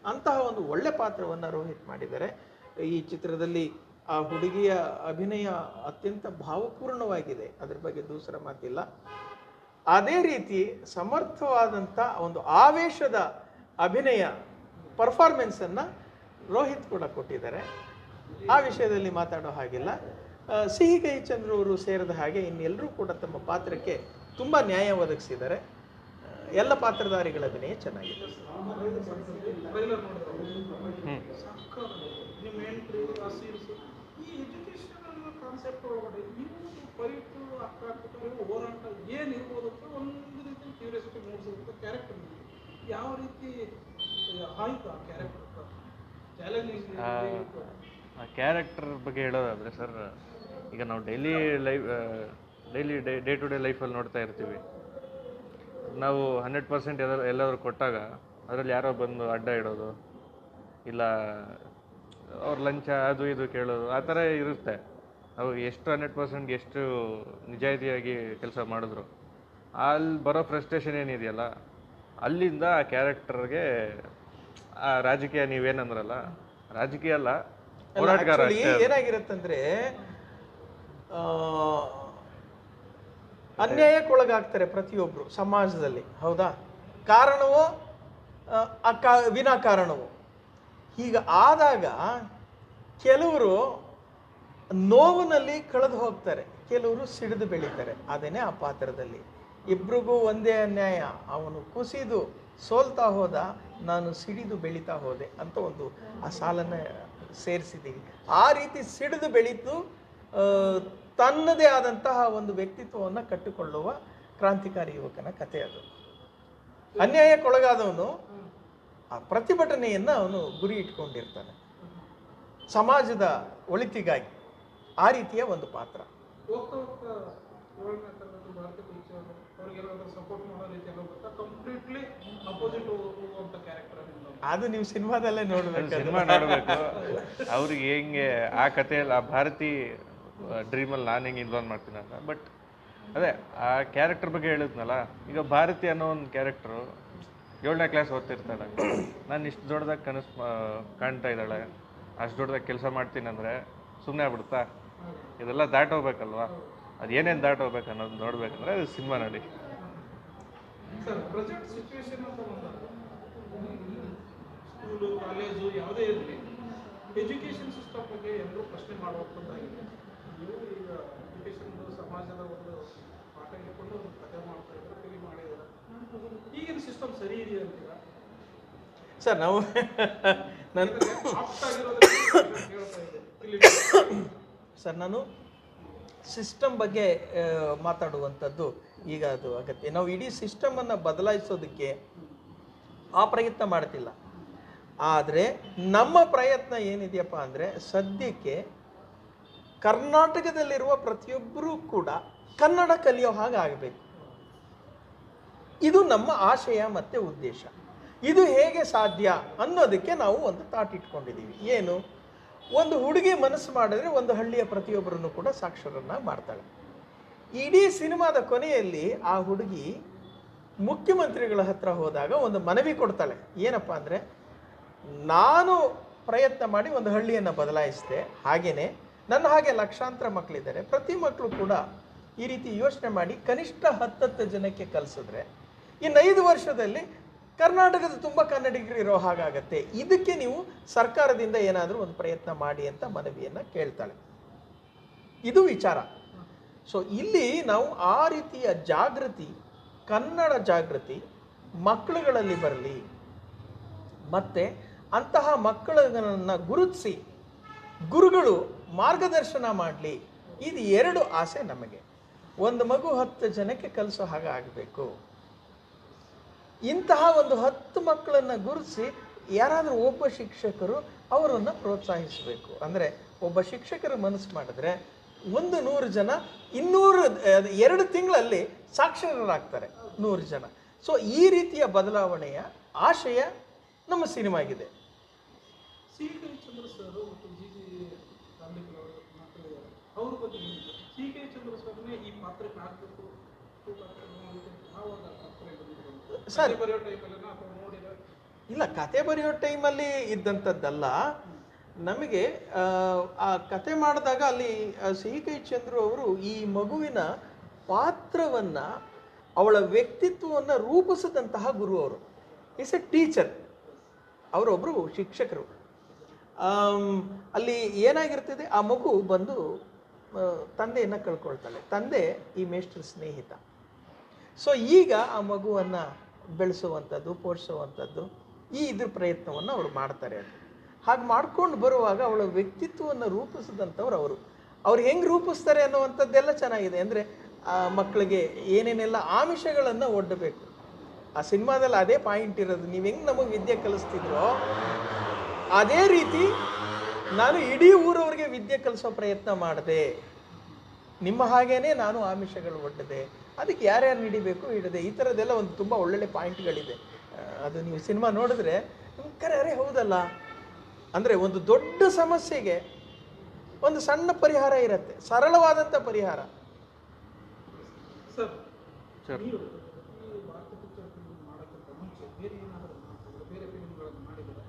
ಅಂತಹ ಒಂದು ಒಳ್ಳೆ ಪಾತ್ರವನ್ನು ರೋಹಿತ್ ಮಾಡಿದ್ದಾರೆ. ಈ ಚಿತ್ರದಲ್ಲಿ ಆ ಹುಡುಗಿಯ ಅಭಿನಯ ಅತ್ಯಂತ ಭಾವಪೂರ್ಣವಾಗಿದೆ. ಅದ್ರ ಬಗ್ಗೆ ದೂಸರ ಮಾತಿಲ್ಲ. ಅದೇ ರೀತಿ ಸಮರ್ಥವಾದಂಥ ಒಂದು ಆವೇಶದ ಅಭಿನಯ ಪರ್ಫಾರ್ಮೆನ್ಸನ್ನು ರೋಹಿತ್ ಕೂಡ ಕೊಟ್ಟಿದ್ದಾರೆ. ಆ ವಿಷಯದಲ್ಲಿ ಮಾತಾಡೋ ಹಾಗಿಲ್ಲ. ಆ, ಸಿಹಿ ಕೈ ಚಂದ್ರು ಅವರು ಸೇರಿದ ಹಾಗೆ ಇನ್ನೆಲ್ಲರೂ ಕೂಡ ತಮ್ಮ ಪಾತ್ರಕ್ಕೆ ತುಂಬ ನ್ಯಾಯ ಒದಗಿಸಿದ್ದಾರೆ. ಎಲ್ಲ ಪಾತ್ರಧಾರಿಗಳ ಅಭಿನಯ ಚೆನ್ನಾಗಿದೆ. ಯಾವ ರೀತಿ ಆ ಕ್ಯಾರೆಕ್ಟರ್ ಬಗ್ಗೆ ಹೇಳೋದಾದರೆ ಸರ್ ಈಗ ನಾವು daily life daily day day to day ಲೈಫಲ್ಲಿ ನೋಡ್ತಾ ಇರ್ತೀವಿ. ನಾವು ಹಂಡ್ರೆಡ್ ಪರ್ಸೆಂಟ್ ಎಲ್ಲಾದ್ರು ಎಲ್ಲಾದರೂ ಕೊಟ್ಟಾಗ ಅದರಲ್ಲಿ ಯಾರೋ ಬಂದು ಅಡ್ಡ ಇಡೋದು ಇಲ್ಲ ಅವ್ರ ಲಂಚ ಅದು ಇದು ಕೇಳೋದು ಆ ಥರ ಇರುತ್ತೆ. ನಾವು ಎಷ್ಟು ಹಂಡ್ರೆಡ್ ಪರ್ಸೆಂಟ್ ಎಷ್ಟು ನಿಜಾಯಿತಿಯಾಗಿ ಕೆಲಸ ಮಾಡಿದ್ರು. ಅಲ್ಲಿ ಬರೋ ಫ್ರಸ್ಟ್ರೇಷನ್ ಏನಿದೆಯಲ್ಲ ಅಲ್ಲಿಂದ ಆ ಕ್ಯಾರೆಕ್ಟರ್ಗೆ ಆ ರಾಜಕೀಯ ನೀವೇನಂದ್ರಲ್ಲ ರಾಜಕೀಯ ಅಲ್ಲ ಹೋರಾಟಗಾರ ಏನಾಗಿರುತ್ತಂದ್ರೆ ಅನ್ಯಾಯಕ್ಕೊಳಗಾಗ್ತಾರೆ ಪ್ರತಿಯೊಬ್ಬರು ಸಮಾಜದಲ್ಲಿ, ಹೌದಾ? ಕಾರಣವೋ ಅಕ ವಿನಾಕಾರಣವೋ ಹೀಗ ಆದಾಗ ಕೆಲವರು ನೋವಿನಲ್ಲಿ ಕಳೆದು ಹೋಗ್ತಾರೆ, ಕೆಲವರು ಸಿಡಿದು ಬೆಳೀತಾರೆ. ಅದೇನೆ ಆ ಪಾತ್ರದಲ್ಲಿ. ಇಬ್ರಿಗೂ ಒಂದೇ ಅನ್ಯಾಯ, ಅವನು ಕುಸಿದು ಸೋಲ್ತಾ ಹೋದ, ನಾನು ಸಿಡಿದು ಬೆಳೀತಾ ಹೋದೆ ಅಂತ ಒಂದು ಆ ಸಾಲನ್ನು ಸೇರಿಸಿದ್ದೀವಿ. ಆ ರೀತಿ ಸಿಡಿದು ಬೆಳೀತು ತನ್ನದೇ ಆದಂತಹ ಒಂದು ವ್ಯಕ್ತಿತ್ವವನ್ನು ಕಟ್ಟಿಕೊಳ್ಳುವ ಕ್ರಾಂತಿಕಾರಿ ಯುವಕನ ಕಥೆ ಅದು. ಅನ್ಯಾಯಕ್ಕೊಳಗಾದವನು ಆ ಪ್ರತಿಭಟನೆಯನ್ನು ಅವನು ಗುರಿ ಇಟ್ಕೊಂಡಿರ್ತಾನೆ. ಸಮಾಜದ ಒಳಿತಿಗಾಗಿ ಆ ರೀತಿಯ ಒಂದು ಪಾತ್ರ. ಅದು. ನೀವು ಸಿನಿಮಾದಲ್ಲೇ ನೋಡ್ಬೇಕು ಸಿನಿಮಾ ನೋಡಬೇಕು. ಅವ್ರಿಗೆ ಹೆಂಗೆ ಆ ಕಥೆಯಲ್ಲಿ ಆ ಭಾರತಿ ಡ್ರೀಮಲ್ಲಿ ನಾನು ಹೆಂಗೆ ಇನ್ವಾಲ್ವ್ ಮಾಡ್ತೀನಿ ಅಂತ. ಬಟ್ ಅದೇ, ಆ ಕ್ಯಾರೆಕ್ಟರ್ ಬಗ್ಗೆ ಹೇಳಿದ್ನಲ್ಲ, ಈಗ ಭಾರತಿ ಅನ್ನೋ ಒಂದು ಕ್ಯಾರೆಕ್ಟ್ರು ಏಳನೇ ಕ್ಲಾಸ್ ಓದ್ತಿರ್ತಾಳೆ. ನಾನು ಇಷ್ಟು ದೊಡ್ಡದಾಗಿ ಕನಸು ಕಾಣ್ತಾ ಇದ್ದಾಳೆ. ಅಷ್ಟು ದೊಡ್ಡದಾಗಿ ಕೆಲಸ ಮಾಡ್ತೀನಿ ಅಂದರೆ ಸುಮ್ಮನೆ ಆಗ್ಬಿಡ್ತಾ ಇದೆಲ್ಲ ದಾಟೋಗ್ಬೇಕಲ್ವಾ ಅದು ಏನೇನು ದಾಟೋಗ್ಬೇಕು ಅನ್ನೋದು ನೋಡ್ಬೇಕಂದ್ರೆ ಅದು ಸಿನಿಮಾ ನೋಡಿ ಎಜುಕೇಷನ್ ಸಿಸ್ಟಮ್ ಬಗ್ಗೆ ಎಲ್ಲರೂ ಪ್ರಶ್ನೆ ಮಾಡುವಂಥದ್ದಾಗಿದೆ ನೀವು ಈಗ ಎಜುಕೇಶನ್ ಸಮಾಜದ ಒಂದು ಪಾಠ ಹಿಡ್ಕೊಂಡು ಒಂದು ಕಥೆ ಮಾಡ್ತಾ ಇದ್ದಾರೆ ಫಿಲಿಮ್ ಮಾಡಿದ್ದಾರೆ ಈಗಿನ ಸಿಸ್ಟಮ್ ಸರಿ ಇದೆಯಾ ಅಂತೀರಾ? ಸರ್ ನಾವು ನನ್ನ ಸರ್ ನಾನು ಸಿಸ್ಟಮ್ ಬಗ್ಗೆ ಮಾತಾಡುವಂಥದ್ದು ಈಗ ಅದು ಅಗತ್ಯ ನಾವು ಇಡೀ ಸಿಸ್ಟಮನ್ನು ಬದಲಾಯಿಸೋದಕ್ಕೆ ಆ ಪ್ರಯತ್ನ ಮಾಡ್ತಿಲ್ಲ. ಆದರೆ ನಮ್ಮ ಪ್ರಯತ್ನ ಏನಿದೆಯಪ್ಪ ಅಂದರೆ ಸದ್ಯಕ್ಕೆ ಕರ್ನಾಟಕದಲ್ಲಿರುವ ಪ್ರತಿಯೊಬ್ಬರೂ ಕೂಡ ಕನ್ನಡ ಕಲಿಯೋ ಹಾಗೆ ಆಗಬೇಕು. ಇದು ನಮ್ಮ ಆಶಯ ಮತ್ತು ಉದ್ದೇಶ. ಇದು ಹೇಗೆ ಸಾಧ್ಯ ಅನ್ನೋದಕ್ಕೆ ನಾವು ಒಂದು ತಾಟ್ ಇಟ್ಕೊಂಡಿದ್ದೀವಿ. ಏನು? ಒಂದು ಹುಡುಗಿ ಮನಸ್ಸು ಮಾಡಿದ್ರೆ ಒಂದು ಹಳ್ಳಿಯ ಪ್ರತಿಯೊಬ್ಬರನ್ನು ಕೂಡ ಸಾಕ್ಷರನ್ನ ಮಾಡ್ತಾಳೆ. ಇಡೀ ಸಿನಿಮಾದ ಕೊನೆಯಲ್ಲಿ ಆ ಹುಡುಗಿ ಮುಖ್ಯಮಂತ್ರಿಗಳ ಹತ್ರ ಹೋದಾಗ ಒಂದು ಮನವಿ ಕೊಡ್ತಾಳೆ. ಏನಪ್ಪ ಅಂದರೆ, ನಾನು ಪ್ರಯತ್ನ ಮಾಡಿ ಒಂದು ಹಳ್ಳಿಯನ್ನು ಬದಲಾಯಿಸಿದೆ ಹಾಗೆಯೇ ನನ್ನ ಹಾಗೆ ಲಕ್ಷಾಂತರ ಮಕ್ಕಳಿದ್ದಾರೆ ಪ್ರತಿ ಮಕ್ಕಳು ಕೂಡ ಈ ರೀತಿ ಯೋಚನೆ ಮಾಡಿ ಕನಿಷ್ಠ ಹತ್ತತ್ತು ಜನಕ್ಕೆ ಕಲಿಸಿದ್ರೆ ಇನ್ನು ಐದು ವರ್ಷದಲ್ಲಿ ಕರ್ನಾಟಕದ ತುಂಬ ಕನ್ನಡಿಗರು ಇರೋ ಹಾಗಾಗತ್ತೆ. ಇದಕ್ಕೆ ನೀವು ಸರ್ಕಾರದಿಂದ ಏನಾದರೂ ಒಂದು ಪ್ರಯತ್ನ ಮಾಡಿ ಅಂತ ಮನವಿಯನ್ನು ಕೇಳ್ತಾಳೆ. ಇದು ವಿಚಾರ. ಸೊ ಇಲ್ಲಿ ನಾವು ಆ ರೀತಿಯ ಜಾಗೃತಿ, ಕನ್ನಡ ಜಾಗೃತಿ ಮಕ್ಕಳುಗಳಲ್ಲಿ ಬರಲಿ. ಮತ್ತು ಅಂತಹ ಮಕ್ಕಳನ್ನು ಗುರುತಿಸಿ ಗುರುಗಳು ಮಾರ್ಗದರ್ಶನ ಮಾಡಲಿ. ಇದು ಎರಡು ಆಸೆ ನಮಗೆ. ಒಂದು ಮಗು ಹತ್ತು ಜನಕ್ಕೆ ಕಲಿಸೋ ಹಾಗೆ ಆಗಬೇಕು. ಇಂತಹ ಒಂದು ಹತ್ತು ಮಕ್ಕಳನ್ನು ಗುರುತಿಸಿ ಯಾರಾದರೂ ಒಬ್ಬ ಶಿಕ್ಷಕರು ಅವರನ್ನು ಪ್ರೋತ್ಸಾಹಿಸಬೇಕು. ಅಂದರೆ ಒಬ್ಬ ಶಿಕ್ಷಕರ ಮನಸ್ಸು ಮಾಡಿದ್ರೆ ಒಂದು ನೂರು ಜನ ಇನ್ನೂರು ಎರಡು ತಿಂಗಳಲ್ಲಿ ಸಾಕ್ಷರರಾಗ್ತಾರೆ ನೂರು ಜನ. ಸೊ ಈ ರೀತಿಯ ಬದಲಾವಣೆಯ ಆಶಯ ನಮ್ಮ ಸಿನಿಮಾಗಿದೆ. ಸಿ ಕೆ ಚಂದ್ರ ಸರ್ ಮತ್ತು ಜಿ ಜಿ ರಾಮಲಿಂಗ್ ಅವರು ಮಾತಾಡಿದ್ದಾರೆ. ಅವ್ರ ಬಗ್ಗೆ ಸಿ ಕೆ ಚಂದ್ರ ಸರ್ನೇ ಈ ಪಾತ್ರಕ್ಕೆ ಹಾಕಬೇಕು ಸರಿ. ಬರೆಯೋ ಟೈಮಲ್ಲಿ ಅಥವಾ ನೋಡಿದ್ರೆ ಇಲ್ಲ ಕತೆ ಬರೆಯೋ ಟೈಮಲ್ಲಿ ಇದ್ದಂಥದ್ದಲ್ಲ. ನಮಗೆ ಆ, ಕತೆ ಮಾಡಿದಾಗ ಅಲ್ಲಿ ಸಿ ಕೈ ಚಂದ್ರು ಅವರು ಈ ಮಗುವಿನ ಪಾತ್ರವನ್ನು ಅವಳ ವ್ಯಕ್ತಿತ್ವವನ್ನು ರೂಪಿಸಿದಂತಹ ಗುರು ಅವರು. ಇಸ್ ಎ ಟೀಚರ್ ಅವರೊಬ್ಬರು ಶಿಕ್ಷಕರು. ಅಲ್ಲಿ ಏನಾಗಿರ್ತದೆ? ಆ ಮಗು ಬಂದು ತಂದೆಯನ್ನು ಕಳ್ಕೊಳ್ತಾಳೆ. ತಂದೆ ಈ ಮೇಷ್ಟ್ರ ಸ್ನೇಹಿತ. ಸೊ ಈಗ ಆ ಮಗುವನ್ನು ಬೆಳೆಸುವಂಥದ್ದು, ಪೋಷಿಸುವಂಥದ್ದು, ಈ ಇದ್ರ ಪ್ರಯತ್ನವನ್ನು ಅವರು ಮಾಡ್ತಾರೆ ಅದು ಹಾಗೆ ಮಾಡ್ಕೊಂಡು ಬರುವಾಗ ಅವಳ ವ್ಯಕ್ತಿತ್ವವನ್ನು ರೂಪಿಸಿದಂಥವ್ರು ಅವರು. ಅವ್ರು ಹೆಂಗೆ ರೂಪಿಸ್ತಾರೆ ಅನ್ನುವಂಥದ್ದೆಲ್ಲ ಚೆನ್ನಾಗಿದೆ. ಅಂದರೆ, ಆ ಮಕ್ಕಳಿಗೆ ಏನೇನೆಲ್ಲ ಆಮಿಷಗಳನ್ನು ಒಡ್ಡಬೇಕು. ಆ ಸಿನಿಮಾದಲ್ಲಿ ಅದೇ ಪಾಯಿಂಟ್ ಇರೋದು. ನೀವು ಹೆಂಗೆ ನಮಗೆ ವಿದ್ಯೆ ಕಲಿಸ್ತಿದ್ರೋ ಅದೇ ರೀತಿ ನಾನು ಇಡೀ ಊರವರಿಗೆ ವಿದ್ಯೆ ಕಲಿಸೋ ಪ್ರಯತ್ನ ಮಾಡಿದೆ. ನಿಮ್ಮ ಹಾಗೇನೆ ನಾನು ಆಮಿಷಗಳು ಒಡ್ಡದೆ ಅದಕ್ಕೆ ಯಾರ್ಯಾರು ಹಿಡಿಬೇಕು ಹಿಡದೆ. ಈ ಥರದ್ದೆಲ್ಲ ಒಂದು ತುಂಬ ಒಳ್ಳೊಳ್ಳೆ ಪಾಯಿಂಟ್ಗಳಿದೆ. ಅದು ನೀವು ಸಿನಿಮಾ ನೋಡಿದ್ರೆ ನಿಮ್ಮ ಕರೆ ಅರೆ ಹೌದಲ್ಲ? ಅಂದರೆ ಒಂದು ದೊಡ್ಡ ಸಮಸ್ಯೆಗೆ ಒಂದು ಸಣ್ಣ ಪರಿಹಾರ ಇರುತ್ತೆ. ಸರಳವಾದಂಥ ಪರಿಹಾರ. ಸರ್ ಸರ್ ನೀವು ಈ ಭಾರತ ಪಿಕ್ಚರ್ ಫಿಲ್ಮ್ ಮಾಡೋಕ್ಕಿಂತ ಮುಂಚೆ ಬೇರೆ ಏನಾದರೂ ಮಾಡಿದ್ರೆ ಬೇರೆ ಫಿಲ್ಮ್ಗಳನ್ನು ಮಾಡಿದ್ರೆ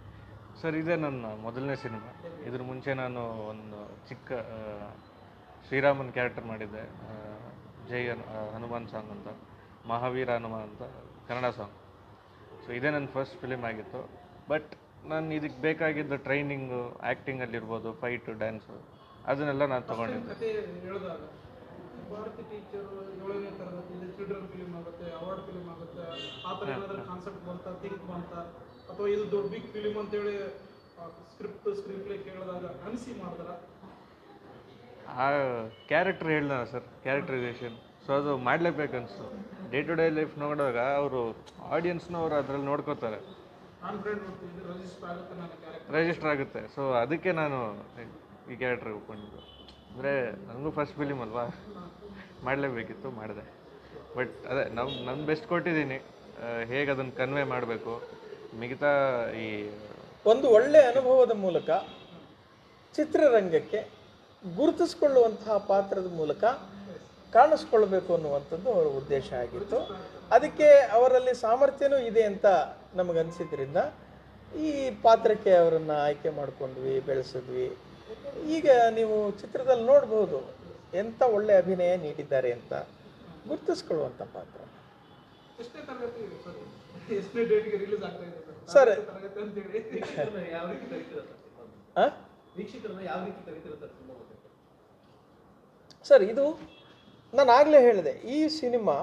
ಸರ್ ಇದೇ ನನ್ನ ಮೊದಲನೇ ಸಿನಿಮಾ. ಇದ್ರ ಮುಂಚೆ ನಾನು ಒಂದು ಚಿಕ್ಕ ಶ್ರೀರಾಮನ್ ಕ್ಯಾರೆಕ್ಟರ್ ಮಾಡಿದ್ದೆ ಜೈ ಹನು- ಹನುಮಾನ್ ಸಾಂಗ್ ಅಂತ ಮಹಾವೀರ ಹನುಮಾನ್ ಅಂತ ಕನ್ನಡ ಸಾಂಗ್. ಸೊ ಇದೇ ನನ್ನ ಫಸ್ಟ್ ಫಿಲಿಮ್ ಆಗಿತ್ತು. ಬಟ್ ನಾನು ಇದಕ್ಕೆ ಬೇಕಾಗಿದ್ದ ಟ್ರೈನಿಂಗು ಆ್ಯಕ್ಟಿಂಗಲ್ಲಿರ್ಬೋದು ಫೈಟು ಡ್ಯಾನ್ಸು ಅದನ್ನೆಲ್ಲ ನಾನು ತೊಗೊಂಡಿದ್ದೆ. ಭಾರತಿ ಟೀಚರ್ ಏಳನೇ ತರಗತಿಯಲ್ಲಿ ಚಿಲ್ಡ್ರನ್ ಫಿಲ್ಮ್ ಆಗುತ್ತೆ ಅವಾರ್ಡ್ ಫಿಲ್ಮ್ ಆಗುತ್ತೆ ಆ ಥರ ಏನಾದರೂ ಕಾನ್ಸೆಪ್ಟ್ ಬಂತ ಥಿಂಕ್ ಬಂತ ಅಥವಾ ಇದು ದೊಡ್ಡ ಬಿಗ್ ಫಿಲ್ಮ್ ಅಂತೇಳಿ ಸ್ಕ್ರಿಪ್ಟ್ ಸ್ಕ್ರೀನ್ ಪ್ಲೇ ಕೇಳಿದಾಗ ಅನಿಸಿ ಮಾಡಿದ್ರ ಆ ಕ್ಯಾರೆಕ್ಟರ್ ಹೇಳ್ದ ಸರ್ ಕ್ಯಾರೆಕ್ಟರೈಸೇಷನ್ ಸೊ ಅದು ಮಾಡಲೇಬೇಕು ಅನಿಸ್ತು. ಡೇ ಟು ಡೇ ಲೈಫ್ ನೋಡಿದಾಗ ಅವರು ಆಡಿಯನ್ಸ್ನ ಅವರು ಅದರಲ್ಲಿ ನೋಡ್ಕೋತಾರೆ. ರೆಜಿಸ್ಟರ್ ಆಗುತ್ತೆ ಸೊ ಅದಕ್ಕೆ ನಾನು ಈ ಕ್ಯಾರೆಕ್ಟರ್ ಒಪ್ಕೊಂಡಿದ್ದು ಅಂದರೆ ನನಗೂ ಫಸ್ಟ್ ಫಿಲಿಮ್ ಅಲ್ವಾ? ಮಾಡಲೇಬೇಕಿತ್ತು, ಮಾಡಿದೆ. ಬಟ್ ಅದೇ ನಮ್ಮ ನನ್ನ ಬೆಸ್ಟ್ ಕೊಟ್ಟಿದ್ದೀನಿ. ಹೇಗೆ ಅದನ್ನು ಕನ್ವೇ ಮಾಡಬೇಕು? ಮಿಗತಾ ಈ, ಒಂದು ಒಳ್ಳೆ ಅನುಭವದ ಮೂಲಕ ಚಿತ್ರರಂಗಕ್ಕೆ ಗುರುತಿಸ್ಕೊಳ್ಳುವಂತಹ ಪಾತ್ರದ ಮೂಲಕ ಕಾಣಿಸ್ಕೊಳ್ಬೇಕು ಅನ್ನುವಂಥದ್ದು ಅವರ ಉದ್ದೇಶ ಆಗಿತ್ತು. ಅದಕ್ಕೆ ಅವರಲ್ಲಿ ಸಾಮರ್ಥ್ಯನೂ ಇದೆ ಅಂತ ನಮಗನ್ಸಿದ್ರಿಂದ ಈ ಪಾತ್ರಕ್ಕೆ ಅವರನ್ನು ಆಯ್ಕೆ ಮಾಡ್ಕೊಂಡ್ವಿ, ಬೆಳೆಸಿದ್ವಿ. ಈಗ ನೀವು ಚಿತ್ರದಲ್ಲಿ ನೋಡ್ಬೋದು ಎಂಥ ಒಳ್ಳೆ ಅಭಿನಯ ನೀಡಿದ್ದಾರೆ ಅಂತ ಗುರುತಿಸ್ಕೊಳ್ಳುವಂಥ ಪಾತ್ರ. ಸರ್? ಸರ್? ಇದು ನಾನು ಆಗಲೇ ಹೇಳಿದೆ ಈ ಸಿನಿಮಾ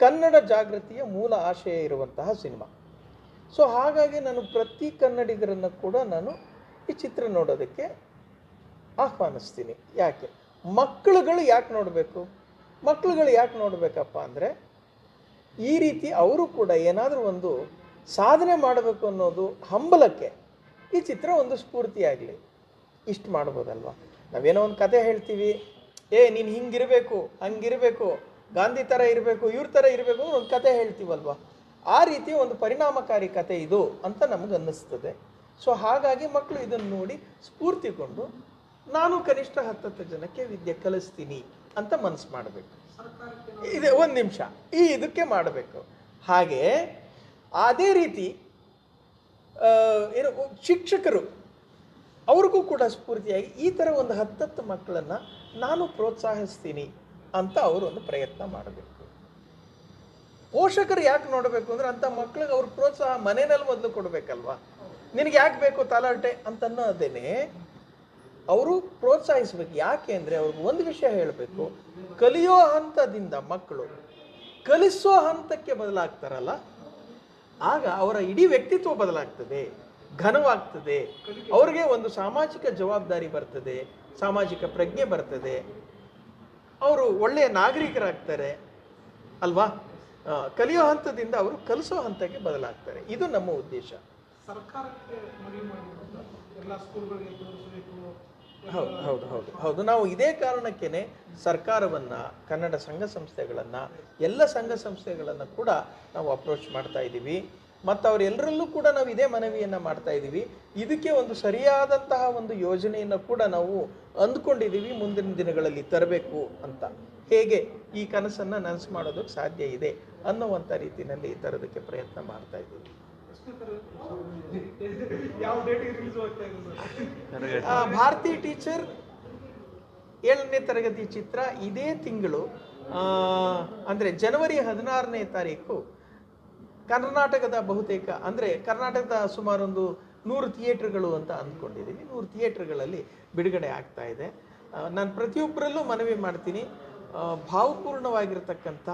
ಕನ್ನಡ ಜಾಗೃತಿಯ ಮೂಲ ಆಶಯ ಇರುವಂತಹ ಸಿನಿಮಾ. ಸೊ ಹಾಗಾಗಿ ನಾನು ಪ್ರತಿ ಕನ್ನಡಿಗರನ್ನು ಕೂಡ ನಾನು ಈ ಚಿತ್ರ ನೋಡೋದಕ್ಕೆ ಆಹ್ವಾನಿಸ್ತೀನಿ. ಯಾಕೆ? ಮಕ್ಕಳುಗಳು ಯಾಕೆ ನೋಡಬೇಕು? ಮಕ್ಕಳುಗಳು ಯಾಕೆ ನೋಡಬೇಕಪ್ಪ ಅಂದರೆ ಈ ರೀತಿ ಅವರು ಕೂಡ ಏನಾದರೂ ಒಂದು ಸಾಧನೆ ಮಾಡಬೇಕು ಅನ್ನೋದು ಹಂಬಲಕ್ಕೆ ಈ ಚಿತ್ರ ಒಂದು ಸ್ಫೂರ್ತಿಯಾಗಲಿ. ಇಷ್ಟು ಮಾಡ್ಬೋದಲ್ವಾ? ನಾವೇನೋ ಒಂದು ಕತೆ ಹೇಳ್ತೀವಿ, ಏ, ನೀನು ಹಿಂಗಿರಬೇಕು, ಹಂಗಿರಬೇಕು, ಗಾಂಧಿ ಥರ ಇರಬೇಕು, ಇವ್ರ ಥರ ಇರಬೇಕು ಒಂದು ಕತೆ ಹೇಳ್ತೀವಲ್ವ? ಆ ರೀತಿ ಒಂದು ಪರಿಣಾಮಕಾರಿ ಕತೆ ಇದು ಅಂತ ನಮಗೆ ಅನ್ನಿಸ್ತದೆ ಸೊ ಹಾಗಾಗಿ ಮಕ್ಕಳು ಇದನ್ನು ನೋಡಿ ಸ್ಫೂರ್ತಿಗೊಂಡು, ನಾನು ಕನಿಷ್ಠ ಹತ್ತತ್ತು ಜನಕ್ಕೆ ವಿದ್ಯೆ ಕಲಿಸ್ತೀನಿ ಅಂತ ಮನಸ್ಸು ಮಾಡಬೇಕು. ಇದೆ ಒಂದು ನಿಮಿಷ. ಈ ಇದಕ್ಕೆ ಮಾಡಬೇಕು. ಹಾಗೆ ಅದೇ ರೀತಿ ಏನು ಶಿಕ್ಷಕರು, ಅವ್ರಿಗೂ ಕೂಡ ಸ್ಫೂರ್ತಿಯಾಗಿ ಈ ಥರ ಒಂದು ಹತ್ತತ್ತು ಮಕ್ಕಳನ್ನು ನಾನು ಪ್ರೋತ್ಸಾಹಿಸ್ತೀನಿ ಅಂತ ಅವರು ಒಂದು ಪ್ರಯತ್ನ ಮಾಡಬೇಕು. ಪೋಷಕರು ಯಾಕೆ ನೋಡಬೇಕು ಅಂದ್ರೆ, ಅಂಥ ಮಕ್ಕಳಿಗೆ ಅವ್ರ ಪ್ರೋತ್ಸಾಹ ಮನೆಯಲ್ಲಿ ಮೊದಲು ಕೊಡಬೇಕಲ್ವಾ? ನಿನಗೆ ಯಾಕೆ ಬೇಕು ತಲಾಟೆ ಅಂತನ್ನೋದೇನೆ ಅವರು ಪ್ರೋತ್ಸಾಹಿಸ್ಬೇಕು. ಯಾಕೆ ಅಂದರೆ ಅವ್ರಿಗೆ ಒಂದು ವಿಷಯ ಹೇಳಬೇಕು. ಕಲಿಯೋ ಹಂತದಿಂದ ಮಕ್ಕಳು ಕಲಿಸೋ ಹಂತಕ್ಕೆ ಬದಲಾಗ್ತಾರಲ್ಲ? ಆಗ ಅವರ ಇಡೀ ವ್ಯಕ್ತಿತ್ವ ಬದಲಾಗ್ತದೆ. ಘನವಾಗ್ತದೆ. ಅವ್ರಿಗೆ ಒಂದು ಸಾಮಾಜಿಕ ಜವಾಬ್ದಾರಿ ಬರ್ತದೆ. ಸಾಮಾಜಿಕ ಪ್ರಜ್ಞೆ ಬರ್ತದೆ. ಅವರು ಒಳ್ಳೆಯ ನಾಗರಿಕರಾಗ್ತಾರೆ. ಅಲ್ವಾ? ಕಲಿಯೋ ಹಂತದಿಂದ ಅವರು ಕಲಿಸೋ ಹಂತಕ್ಕೆ ಬದಲಾಗ್ತಾರೆ. ಇದು ನಮ್ಮ ಉದ್ದೇಶ. ಸರ್ಕಾರಕ್ಕೆ ಎಲ್ಲ ಸ್ಕೂಲ್ಗಳಿಗೆ ತೋರಿಸಬೇಕು. ಹೌದು ಹೌದು ಹೌದು ಹೌದು. ನಾವು ಇದೇ ಕಾರಣಕ್ಕೇನೆ ಸರ್ಕಾರವನ್ನು, ಕನ್ನಡ ಸಂಘ ಸಂಸ್ಥೆಗಳನ್ನು, ಎಲ್ಲ ಸಂಘ ಸಂಸ್ಥೆಗಳನ್ನು ಕೂಡ ನಾವು ಅಪ್ರೋಚ್ ಮಾಡ್ತಾ ಇದ್ದೀವಿ. ಮತ್ತು ಅವರೆಲ್ಲರಲ್ಲೂ ಕೂಡ ನಾವು ಇದೇ ಮನವಿಯನ್ನು ಮಾಡ್ತಾ ಇದ್ದೀವಿ. ಇದಕ್ಕೆ ಒಂದು ಸರಿಯಾದಂತಹ ಒಂದು ಯೋಜನೆಯನ್ನು ಕೂಡ ನಾವು ಅಂದ್ಕೊಂಡಿದ್ದೀವಿ. ಮುಂದಿನ ದಿನಗಳಲ್ಲಿ ತರಬೇಕು ಅಂತ. ಹೇಗೆ ಈ ಕನಸನ್ನು ನನಸು ಮಾಡೋದಕ್ಕೆ ಸಾಧ್ಯ ಇದೆ ಅನ್ನುವಂಥ ರೀತಿಯಲ್ಲಿ ತರೋದಕ್ಕೆ ಪ್ರಯತ್ನ ಮಾಡ್ತಾ ಇದ್ದೀವಿ. ಎಷ್ಟನೇ ತರಗತಿ. ಯಾವ ರಿಲೀಸ್ ಆಗ್ತಾ ಇದೆ ಸರ್ ಆ, ಭಾರತಿ ಟೀಚರ್ ಏಳನೇ ತರಗತಿ ಚಿತ್ರ ಇದೇ ತಿಂಗಳು ಅಂದರೆ ಜನವರಿ ಹದಿನಾರನೇ ತಾರೀಕು ಕರ್ನಾಟಕದ ಬಹುತೇಕ ಅಂದ್ರೆ ಕರ್ನಾಟಕದ ಸುಮಾರೊಂದು ನೂರು ಥಿಯೇಟ್ರ್ಗಳು ಅಂತ ಅಂದ್ಕೊಂಡಿದ್ದೀನಿ ನೂರು ಥಿಯೇಟ್ರ್ಗಳಲ್ಲಿ ಬಿಡುಗಡೆ ಆಗ್ತಾ ಇದೆ. ನಾನು ಪ್ರತಿಯೊಬ್ಬರಲ್ಲೂ ಮನವಿ ಮಾಡ್ತೀನಿ. ಭಾವಪೂರ್ಣವಾಗಿರ್ತಕ್ಕಂಥ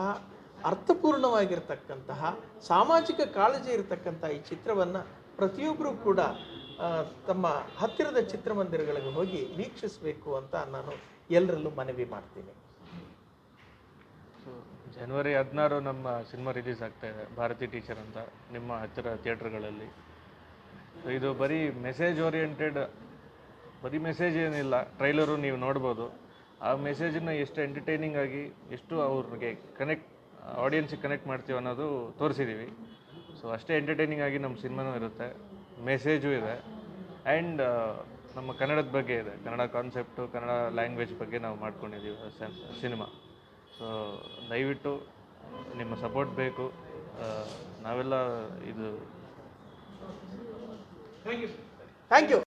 ಅರ್ಥಪೂರ್ಣವಾಗಿರ್ತಕ್ಕಂತಹ ಸಾಮಾಜಿಕ ಕಾಳಜಿ ಇರತಕ್ಕಂಥ ಈ ಚಿತ್ರವನ್ನು ಪ್ರತಿಯೊಬ್ಬರೂ ಕೂಡ ತಮ್ಮ ಹತ್ತಿರದ ಚಿತ್ರಮಂದಿರಗಳಿಗೆ ಹೋಗಿ ವೀಕ್ಷಿಸಬೇಕು ಅಂತ ನಾನು ಎಲ್ಲರಲ್ಲೂ ಮನವಿ ಮಾಡ್ತೀನಿ. ಜನವರಿ ಹದಿನಾರು ನಮ್ಮ ಸಿನಿಮಾ ರಿಲೀಸ್ ಆಗ್ತಾ ಇದೆ, ಭಾರತಿ ಟೀಚರ್ ಅಂತ, ನಿಮ್ಮ ಹತ್ತಿರ ಥಿಯೇಟ್ರ್ಗಳಲ್ಲಿ. ಇದು ಬರೀ ಮೆಸೇಜ್ ಓರಿಯೆಂಟೆಡ್, ಬರೀ ಮೆಸೇಜ್ ಏನಿಲ್ಲ, ಟ್ರೈಲರು ನೀವು ನೋಡ್ಬೋದು. ಆ ಮೆಸೇಜನ್ನು ಎಷ್ಟು ಎಂಟರ್ಟೈನಿಂಗ್ ಆಗಿ, ಎಷ್ಟು ಅವ್ರಿಗೆ ಕನೆಕ್ಟ್ ಆಡಿಯನ್ಸಿಗೆ ಕನೆಕ್ಟ್ ಮಾಡ್ತೀವಿ ಅನ್ನೋದು ತೋರಿಸಿದ್ದೀವಿ ಸೊ ಅಷ್ಟೇ ಎಂಟರ್ಟೈನಿಂಗ್ ಆಗಿ ನಮ್ಮ ಸಿನಿಮಾನೂ ಇರುತ್ತೆ. ಮೆಸೇಜು ಇದೆ. ಆ್ಯಂಡ್ ನಮ್ಮ ಕನ್ನಡದ ಬಗ್ಗೆ ಇದೆ. ಕನ್ನಡ ಕಾನ್ಸೆಪ್ಟು ಕನ್ನಡ ಲ್ಯಾಂಗ್ವೇಜ್ ಬಗ್ಗೆ ನಾವು ಮಾಡ್ಕೊಂಡಿದ್ದೀವಿ ಸಿನಿಮಾ. ಸೊ ದಯವಿಟ್ಟು ನಿಮ್ಮ ಸಪೋರ್ಟ್ ಬೇಕು. ನಾವೆಲ್ಲ ಇದು ಥ್ಯಾಂಕ್ ಯು ಥ್ಯಾಂಕ್ ಯು